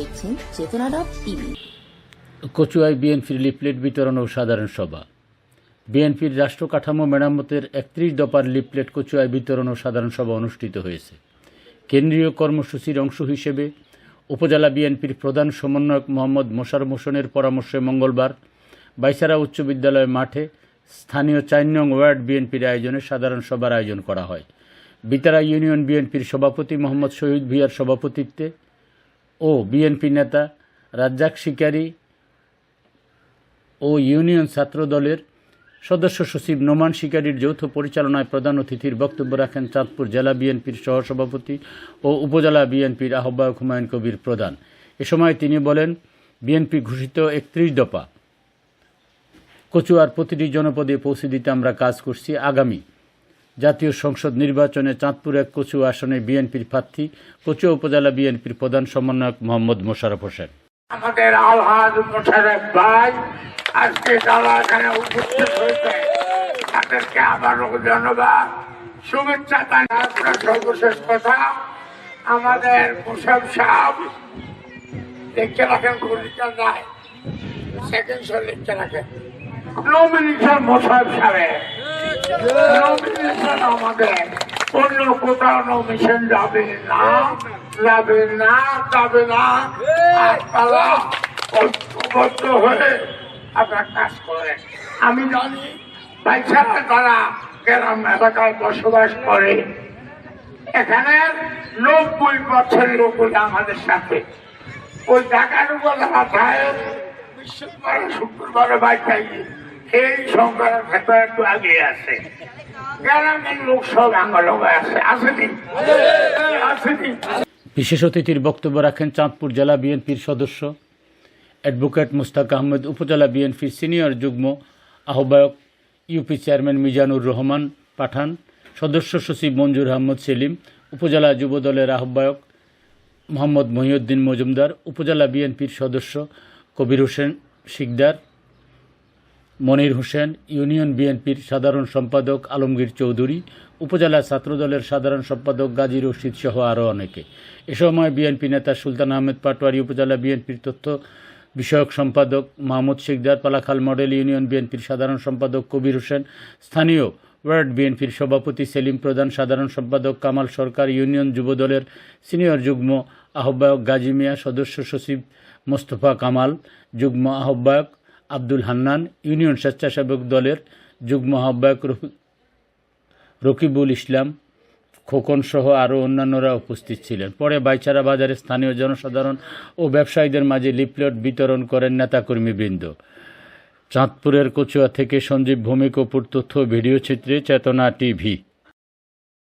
দেখছেন চেতনা dot TV. কচুয়ায় বিএনপির লিফলেট বিতরণ ও সাধারণ সভা। বিএনপির রাষ্ট্র কাঠামো মেরামতের একত্রিশ দফার লিফলেট কচুয়ায় বিতরণ ও সাধারণ সভা অনুষ্ঠিত হয়েছে। কেন্দ্রীয় কর্মসূচির অংশ হিসেবে উপজেলা বিএনপির প্রধান সমন্বয়ক মোহাম্মদ মোশার মোশনের পরামর্শে মঙ্গলবার বাইসারা উচ্চ বিদ্যালয় মাঠে স্থানীয় চার নং ওয়ার্ড বিএনপির আয়োজনে সাধারণ সভার আয়োজন করা হয়। বিতারা ইউনিয়ন বিএনপির সভাপতি মোহাম্মদ শহীদ ভিয়ার সভাপতিত্বে ও বিএনপি নেতা, রাজ্জাক শিকারী ও ইউনিয়ন ছাত্র দলের সদস্য সচিব নোমান শিকারীর যৌথ পরিচালনায় প্রধান অতিথির বক্তব্য রাখেন চাঁদপুর জেলা বিএনপির সহসভাপতি ও উপজেলা বিএনপির আহ্বায়ক হুমায়ুন কবির প্রধান। এ সময় তিনি বলেন বিএনপি ঘোষিত একত্রিশ দফা। কচুয়ার প্রতিটি জনপদে পৌঁছে দিতে আমরা কাজ করছি আগামী জাতীয় সংসদ নির্বাচনে চাঁদপুর এক আসনে বিএনপির প্রার্থী, কচুয়া উপজেলা বিএনপির প্রধান সমন্বয়ক মোহাম্মদ মোশারফ হোসেন। আমাদের আলহাজ মোশারফ ভাই, আজকে তারা এখানে উপস্থিত হয়েছে। তাদেরকে আবারও ধন্যবাদ। শুভেচ্ছা সর্বশেষ কথা। আমাদের সাহেব লিখতে রাখেন নাই সেকেন্ড শো রাখেন। নমিনেশন সাহেব। যাবে না যাবে না যাবে না কাজ করেন আমি জানি বাইশাখা তারা গ্রাম এলাকায় বসবাস করে এখানে নব্বই বছর লোক আমাদের সাথে ওই জায়গার উপর মাথায় শুক্রবার বাইকাই এই সংখ্যার একটু আছে। লোক সব আছে। আসেনি আসেনি বিশেষ অতিথির বক্তব্য রাখেন চাঁদপুর জেলা বিএনপির সদস্য অ্যাডভোকেট মুস্তাক আহমেদ, উপজেলা বিএনপির সিনিয়র যুগ্ম আহ্বায়ক, ইউপি চেয়ারম্যান মিজানুর রহমান পাঠান, সদস্য সচিব মঞ্জুর আহমদ সেলিম, উপজেলা যুবদলের আহ্বায়ক মোহাম্মদ মহিউদ্দিন মজুমদার, উপজেলা বিএনপির সদস্য কবির হোসেন শিকদার মনির হোসেন, ইউনিয়ন বিএনপির সাধারণ সম্পাদক আলমগীর চৌধুরী, উপজেলা ছাত্রদলের সাধারণ সম্পাদক গাজী রশিদ সহ আরও অনেকে। এ সময় বিএনপি নেতা সুলতান আহমেদ পাটোয়ারি, উপজেলা বিএনপির তথ্য বিষয়ক সম্পাদক মাহমুদ শিকদার, পালাখাল মডেল, ইউনিয়ন বিএনপির সাধারণ সম্পাদক কবির হোসেন, স্থানীয় ওয়ার্ড বিএনপির সভাপতি সেলিম প্রধান, সাধারণ সম্পাদক কামাল সরকার, ইউনিয়ন যুবদলের সিনিয়র যুগ্ম আহ্বায়ক গাজী মিয়া, সদস্য সচিব মোস্তফা কামাল, যুগ্ম আহ্বায়ক আব্দুল হান্নান ইউনিয়ন স্বেচ্ছাসেবক দলের যুগ্ম আহ্বায়ক রকিবুল ইসলাম খোকন সহ আরও অন্যান্যরা উপস্থিত ছিলেন। পরে বাইচারা বাজারে স্থানীয় জনসাধারণ ও ব্যবসায়ীদের মাঝে লিফলেট বিতরণ করেন নেতাকর্মীবৃন্দ। চাঁদপুরের কচুয়া থেকে সঞ্জীব ভৌমিক অপুর তথ্য ভিডিও চিত্রে চেতনা টিভি।